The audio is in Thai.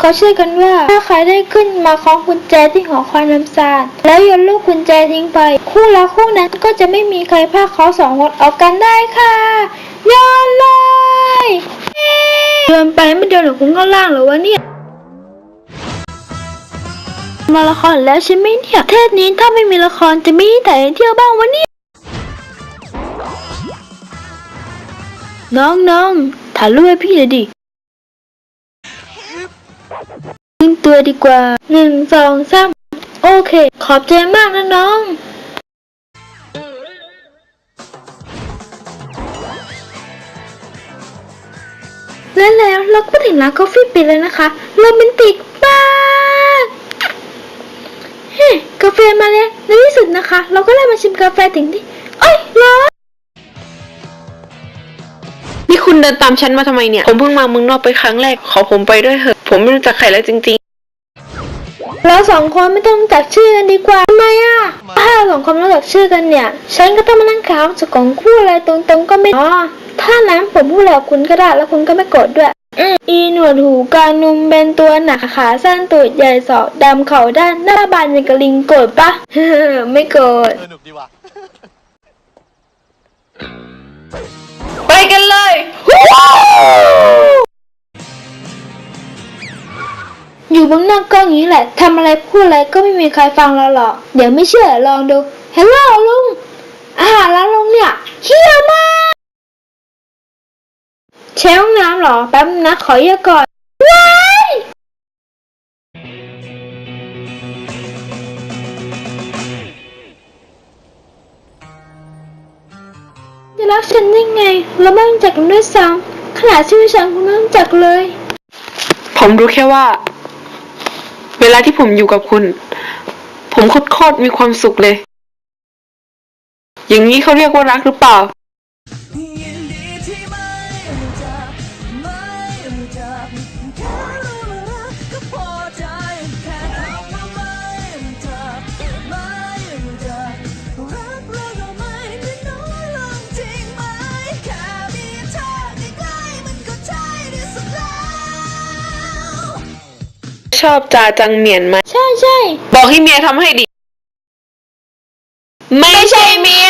เขาเชื่อกันว่าถ้าใครได้ขึ้นมาคล้องกุญแจที่หอคอยน้ำซานแล้วโยนลูกกุญแจทิ้งไป คู่รักคู่นั้นก็จะไม่มีใครพาเขาสองคนออกกันได้ค่ะโยนเลยโยนไปไม่โดนหรอกคุณข้างล่างหรอวะเนี่ยมาละครแล้วใช่ไหมเนี่ยเทศนี้ถ้าไม่มีละครจะมีที่เที่ยวบ้างวะเนี่ยน้องน้องถ่ายรูปให้พี่หน่อยดิ ตัวดีกว่าหนึ่งสองสามโอเค ขอบใจมากนะน้อง และแล้วเราก็ถึงร้านกาแฟปิดแล้วนะคะโรแมนติกมากเฮ้กาแฟมาแล้วในที่สุดนะคะ เราก็ได้มาชิมกาแฟถึงที่เอ้ยร้อนนี่คุณเดินตามฉันมาทำไมเนี่ย ผมเพิ่งมาเมืองนอกไปครั้งแรก ขอผมไปด้วยเถอะ ผมไม่รู้จักใครแล้วจริง เราสองคนไม่ต้องจักชื่อกันดีกว่าทำไมอะถ้าเราสองคนรู้จักชื่อกันเนี่ย ฉันก็ต้องมานั่งขาวจากของคู่อะไรตรงๆก็ไม่อ๋อถ้านั้นผมพูดแล้วคุณก็ได้แล้วคุณก็ไม่โกรธด้วยอืมอีหนวดหูกานุมเป็นตัวหนักขาสั้นตูดใหญ่ศอกดำเข่าด้านหน้าบานอย่างกระลิงโกรธปะไม่โกรธเออหนุกดีว่ะ บนหน้ากล้องอย่างนี้แหละทำอะไรพูดอะไรก็ไม่มีใครฟังเราหรอก เดี๋ยวไม่เชื่อลองดูฮัลโหลลุงอาหารร้านลุงเนี่ยเขี้ยวมากใช้ห้องน้ำเหรอแป๊บนะขอเยอะก่อนว้ายจะรักฉันได้ไง เราไม่รู้จักกันด้วยซ้ำขนาดชื่อฉันคุณไม่รู้จักเลย ผมรู้แค่ว่าาที่ผมอยู่กับคุณ ผมโคตรๆมีความสุขเลย อย่างนี้เขาเรียกว่ารักหรือเปล่า ยินดีที่ไม่รู้จักไม่รู้จัก ชอบจาจังเหมียนไหมใช่ใช่บอกให้เมียทำให้ดิ ไม่ใช่เมีย